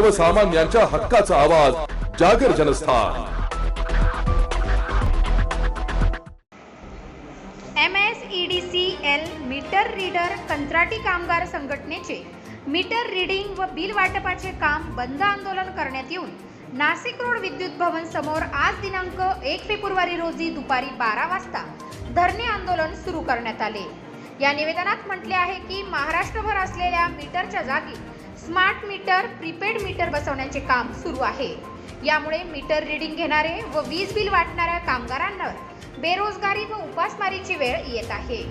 सर्वसामान्यांच्या हक्काचा आवाज Jagar Janasthan. M S E D C L meter reader कंत्राटी कामगार संघटनेचे मीटर रीडिंग व बिल वाटपाचे काम बंद आंदोलन करण्यात येऊन नाशिक रोड विद्युत भवन समोर आज दिनांक एक फेब्रुवारी रोजी दुपारी बारा वाजता धरणे आंदोलन सुरू करण्यात आले. या निवेदनात म्हटले आहे की महाराष्ट्रभर असलेल्या मीटरच्या जागी स्मार्ट मीटर प्रीपेड मीटर बसवण्याचे काम सुरू आहे. यामुळे मीटर रीडिंग घेणारे व वीज बिल वाटणाऱ्या कामगारांना बेरोजगारी व उपासमारीची वेळ येत आहे.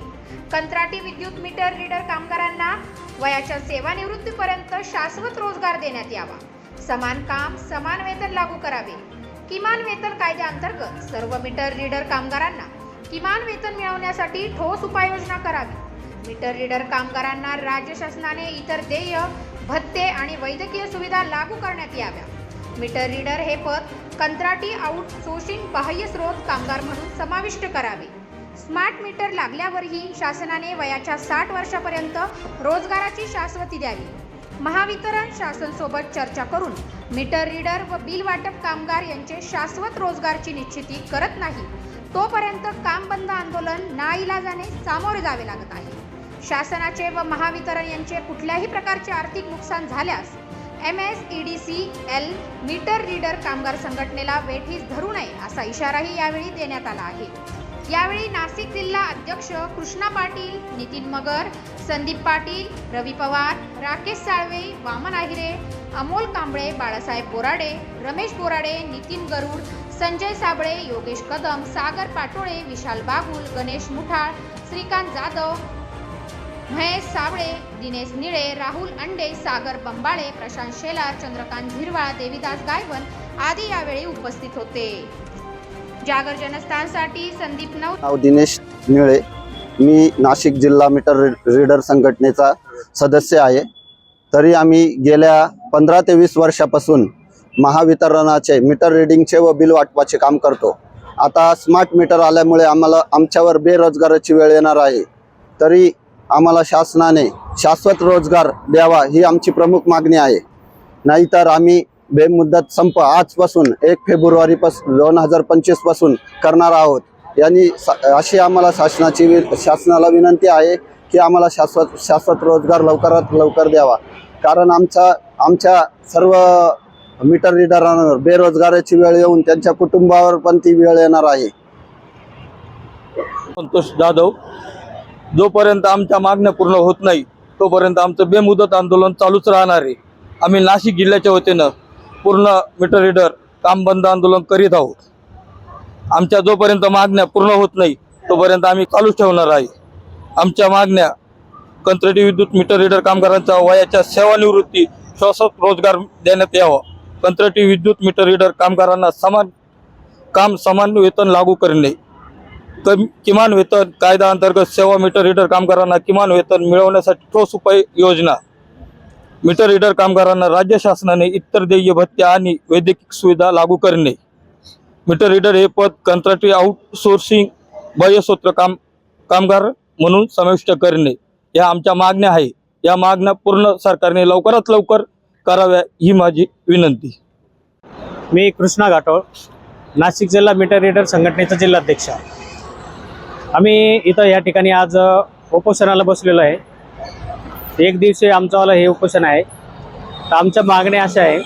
कंत्राटी विद्युत मीटर रीडर कामगारांना वयाच्या सेवानिवृत्तीपर्यंत शाश्वत रोजगार देण्यात यावा. समान काम समान वेतन लागू करावे. किमान वेतन कायद्याअंतर्गत सर्व मीटर रीडर कामगारांना किमान वेतन मिळवण्यासाठी ठोस उपाययोजना करावी. मीटर रीडर कामगारांना राज्य शासनाने इतर देय भत्ते आणि वैद्यकीय सुविधा लागू करण्यात याव्या. मीटर रीडर हे पद कंत्राटी आउटसोर्सिंग बाह्य स्रोत कामगार म्हणून समाविष्ट करावे. स्मार्ट मीटर लागल्यावरही शासनाने वयाच्या साठ वर्षापर्यंत रोजगाराची शाश्वती द्यावी. महावितरण शासनसोबत चर्चा करून मीटर रीडर व बिल वाटप कामगार यांचे शाश्वत रोजगारची निश्चिती करत नाही तोपर्यंत काम बंद आंदोलन नाईलाजाने सामोरे जावे लागत आहे. शासनाचे व महावितरण यांचे कुठल्याही प्रकारचे आर्थिक नुकसान झाल्यास M S E D C L meter reader कामगार संघटनेला वेठीस धरू नये असा इशाराही यावेळी देण्यात आला आहे. यावेळी नाशिक जिल्हा अध्यक्ष कृष्णा पाटील नितीन मगर संदीप पाटील रवी पवार राकेश साळवे वामन आहिरे अमोल कांबळे बाळासाहेब बोराडे रमेश बोराडे नितीन गरुड संजय साबळे योगेश कदम सागर पाटोळे विशाल बागुल गणेश मुठाळ श्रीकांत जाधव महेश साबळे दिनेश निळे राहुल अंडे सागर बंबाळे प्रशांत शेलार चंद्रकांत झिरवाळ देविदास गायवन आदी यावेळी उपस्थित होते. जागर जनस्थानसाठी संदीप नऊ नाव दिनेश निळे. मी नाशिक जिल्हा मीटर रीडर संघटनेचा सदस्य आहे. तरी आम्ही गेल्या पंधरा ते वीस वर्षापासून महावितरणाचे मीटर रिडिंगचे व बिल वाटपाचे काम करतो. आता स्मार्ट मीटर आल्यामुळे आम्हाला आमच्यावर बेरोजगाराची वेळ येणार आहे. तरी आम्हाला शासनाने शाश्वत रोजगार द्यावा ही आमची प्रमुख मागणी आहे. नाहीतर आम्ही बेमुदत संप आजपासून एक फेब्रुवारीपासून दोन हजार पंचवीसपासून करणार आहोत. यांनी अशी आम्हाला शासनाची वि- शासनाला विनंती आहे की आम्हाला शाश्वत शाश्वत रोजगार लवकरात लवकर द्यावा. कारण आमचा आमच्या सर्व मीटर रिडरांवर बेरोजगाराची वेळ येऊन त्यांच्या कुटुंबावर पण ती वेळ येणार आहे. संतोष जाधव जोपर्यंत आमच्या मागण्या पूर्ण होत नाही तोपर्यंत आमचं बेमुदत आंदोलन चालूच राहणार आहे. आम्ही नाशिक जिल्ह्याच्या वतीनं पूर्ण मीटर रीडर काम बंद आंदोलन करीत आहोत. आमच्या जोपर्यंत मागण्या पूर्ण होत नाही तोपर्यंत आम्ही चालूच ठेवणार आहे. आमच्या मागण्या कंत्राटी विद्युत मीटर रीडर कामगारांच्या वयाच्या सेवानिवृत्ती श्वासत रोजगार देण्यात यावा. कंत्राटी विद्युत मीटर रीडर कामगारांना समान काम समान वेतन लागू करणे. कमी किमान वेतन कायदा अंतर्गत सेवा मीटर रीडर कामगारांना किमान वेतन मिळवण्यासाठी ठोस उपाय योजना. मीटर रीडर कामगारांना राज्य शासनाने इतर देय भत्त्या आणि वैद्यकीय सुविधा लागू करणे. मीटर रीडर हे पद कंत्राटी आउटसोर्सिंग बाह्यसूत्र काम कामगार म्हणून समाविष्ट करणे. या आमच्या मागण्या आहे. या मागण्या पूर्ण सरकारने लवकरात लवकर कराव्या ही माझी विनंती. मी कृष्णा घाटोळ नाशिक जिल्हा मीटर रीडर संघटनेचा जिल्हाध्यक्ष. आम्ही इथं या ठिकाणी आज उपोषणाला बसलेलो आहे. एक दिवशी आमच्यावाला हे उपोषण आहे. तर आमच्या मागण्या अशा आहे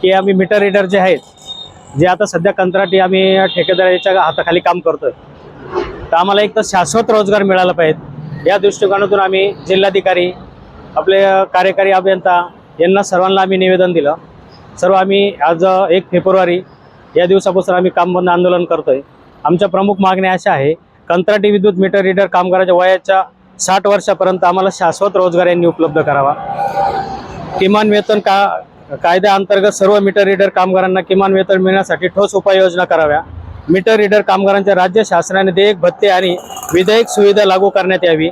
की आम्ही मीटर रीडर जे आहेत जे आता सध्या कंत्राटी आम्ही ठेकेदाराच्या हाताखाली काम करतो तर आम्हाला एक तर शाश्वत रोजगार मिळाला पाहिजे. या दृष्टिकोनातून आम्ही जिल्हाधिकारी आपले कार्यकारी अभियंता यांना सर्वांना आम्ही निवेदन दिलं. सर्व आम्ही आज एक फेब्रुवारी या दिवसापासून आम्ही काम बंद आंदोलन करतोय. आमच्या प्रमुख मागण्या अशा आहे कंत्राटी विद्युत मीटर रीडर कामगाराच्या वयाच्या साठ वर्षापर्यंत आम्हाला शाश्वत रोजगार यांनी उपलब्ध करावा. किमान वेतन का कायद्याअंतर्गत सर्व मीटर रीडर कामगारांना किमान वेतन मिळण्यासाठी ठोस उपाययोजना कराव्या. मीटर रीडर कामगारांच्या राज्य शासनाने देयक भत्ते आणि विधेयक सुविधा लागू करण्यात यावी.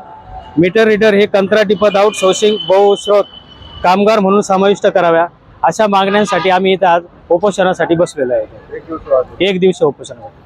मीटर रीडर हे कंत्राटी पद आउटसोर्सिंग बहुस्रोत कामगार म्हणून समाविष्ट कराव्या. अशा मागण्यांसाठी आम्ही इथं आज उपोषणासाठी बसलेलो आहे. एक दिवस उपोषणासाठी